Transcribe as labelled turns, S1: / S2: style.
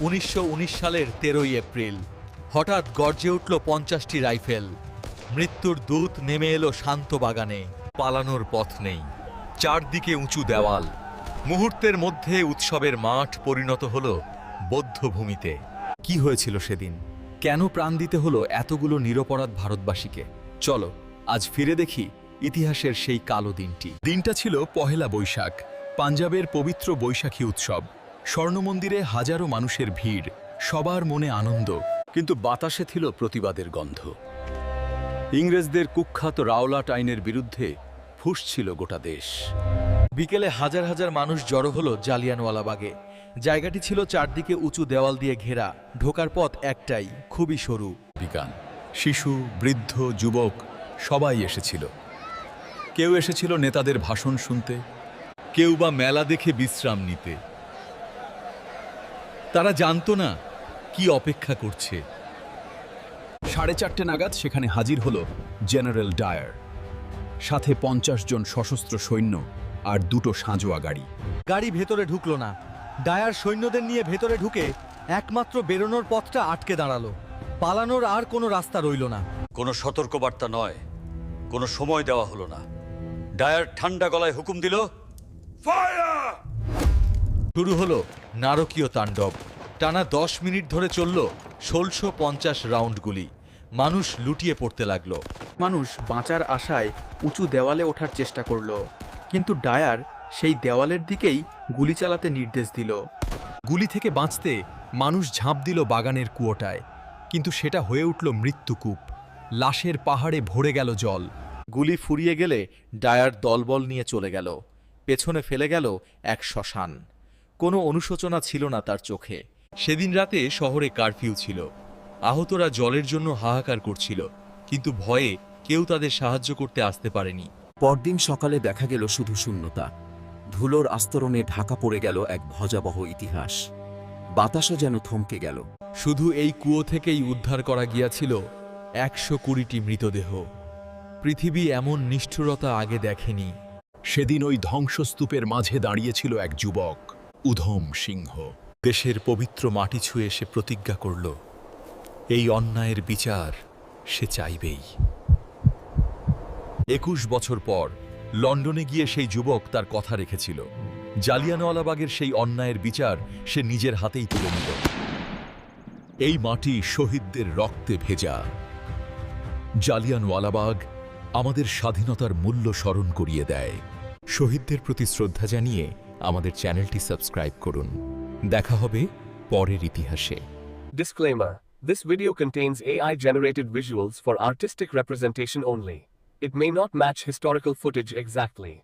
S1: উনিশশো উনিশ সালের তেরোই এপ্রিল। হঠাৎ গর্জে উঠল পঞ্চাশটি রাইফেল। মৃত্যুর দূত নেমে এলো শান্ত বাগানে। পালানোর পথ নেই। চারদিকে উঁচু দেওয়াল। মুহূর্তের মধ্যে উৎসবের মাঠ পরিণত হল বৌদ্ধভূমিতে। কি হয়েছিল সেদিন? কেন প্রাণ দিতে হলো এতগুলো নিরপরাধ ভারতবাসীকে? চলো, আজ ফিরে দেখি ইতিহাসের সেই কালো দিনটি।
S2: দিনটা ছিল পহেলা বৈশাখ, পাঞ্জাবের পবিত্র বৈশাখী উৎসব। স্বর্ণমন্দিরে হাজারো মানুষের ভিড়, সবার মনে আনন্দ,
S3: কিন্তু বাতাসে ছিল প্রতিবাদের গন্ধ। ইংরেজদের কুখ্যাত রাওলাট আইনের বিরুদ্ধে ফুসছিল গোটা দেশ।
S1: বিকেলে হাজার হাজার মানুষ জড়ো হলো জালিয়ানওয়ালাবাগে জায়গাটি ছিল চারদিকে উঁচু দেওয়াল দিয়ে ঘেরা, ঢোকার পথ একটাই, খুবই সরু।
S3: বিজ্ঞান,
S2: শিশু, বৃদ্ধ, যুবক, সবাই এসেছিল। কেউ এসেছিল নেতাদের ভাষণ শুনতে,
S1: কেউ বা মেলা দেখে বিশ্রাম নিতে। তারা জানতো না কি অপেক্ষা করছে।
S2: সাড়ে চারটে নাগাদ সেখানে হাজির হলো জেনারেল ডায়ার। সাথে পঞ্চাশ জন সশস্ত্র সৈন্য আর দুটো সাঁজোয়া গাড়ি।
S1: গাড়ি ভেতরে ঢুকলো না। ডায়ার সৈন্যদের নিয়ে ভেতরে ঢুকে একমাত্র বেরোনোর পথটা আটকে দাঁড়াল। পালানোর আর কোনো রাস্তা রইল না।
S3: কোনো সতর্কবার্তা নয়। কোনো সময় দেওয়া হলো না। ডায়ার ঠান্ডা গলায় হুকুম দিল
S1: শুরু হলো নারকীয় তাণ্ডব। টানা দশ মিনিট ধরে চলল ষোলশো পঞ্চাশ রাউন্ড গুলি। মানুষ লুটিয়ে পড়তে লাগল।
S4: মানুষ বাঁচার আশায় উঁচু দেওয়ালে ওঠার চেষ্টা করল কিন্তু ডায়ার সেই দেওয়ালের দিকেই গুলি চালাতে নির্দেশ দিল।
S2: গুলি থেকে বাঁচতে মানুষ ঝাঁপ দিল বাগানের কুয়োটায় কিন্তু সেটা হয়ে উঠল মৃত্যুকূপ লাশের পাহাড়ে ভরে গেল জল।
S1: গুলি ফুরিয়ে গেলে ডায়ার দলবল নিয়ে চলে গেল। পেছনে ফেলে গেল এক শ্মশান। কোনো অনুশোচনা ছিল না তার চোখে। সেদিন রাতে শহরে কারফিউ ছিল। আহতরা জলের জন্য হাহাকার করছিল কিন্তু ভয়ে কেউ তাদের সাহায্য করতে আসতে পারেনি।
S5: পরদিন সকালে দেখা গেল শুধু শূন্যতা। ধুলোর আস্তরণে ঢাকা পড়ে গেল এক ভজাবহ ইতিহাস। বাতাসও যেন থমকে গেল।
S1: শুধু এই কুয়ো থেকেই উদ্ধার করা গিয়াছিল একশো কুড়িটি মৃতদেহ। পৃথিবী এমন নিষ্ঠুরতা আগে দেখেনি।
S2: সেদিন ওই ধ্বংসস্তূপের মাঝে দাঁড়িয়েছিল এক যুবক। উধম সিংহ।
S1: দেশের পবিত্র মাটি ছুঁয়ে সে প্রতিজ্ঞা করল, এই অন্যায়ের বিচার সে চাইবেই। একুশ বছর পর লন্ডনে গিয়ে সেই যুবক তার কথা রেখেছিল। জালিয়ানওয়ালাবাগের সেই অন্যায়ের বিচার সে নিজের হাতেই তুলে নিল। এই মাটি শহীদদের রক্তে ভেজা। জালিয়ানওয়ালাবাগ আমাদের স্বাধীনতার মূল্য স্মরণ করিয়ে দেয়। শহীদদের প্রতি শ্রদ্ধা জানিয়ে আমাদের চ্যানেলটি সাবস্ক্রাইব করুন দেখা হবে পরের ইতিহাসে
S6: Disclaimer This video contains AI generated visuals for artistic representation only. It may not match historical footage exactly.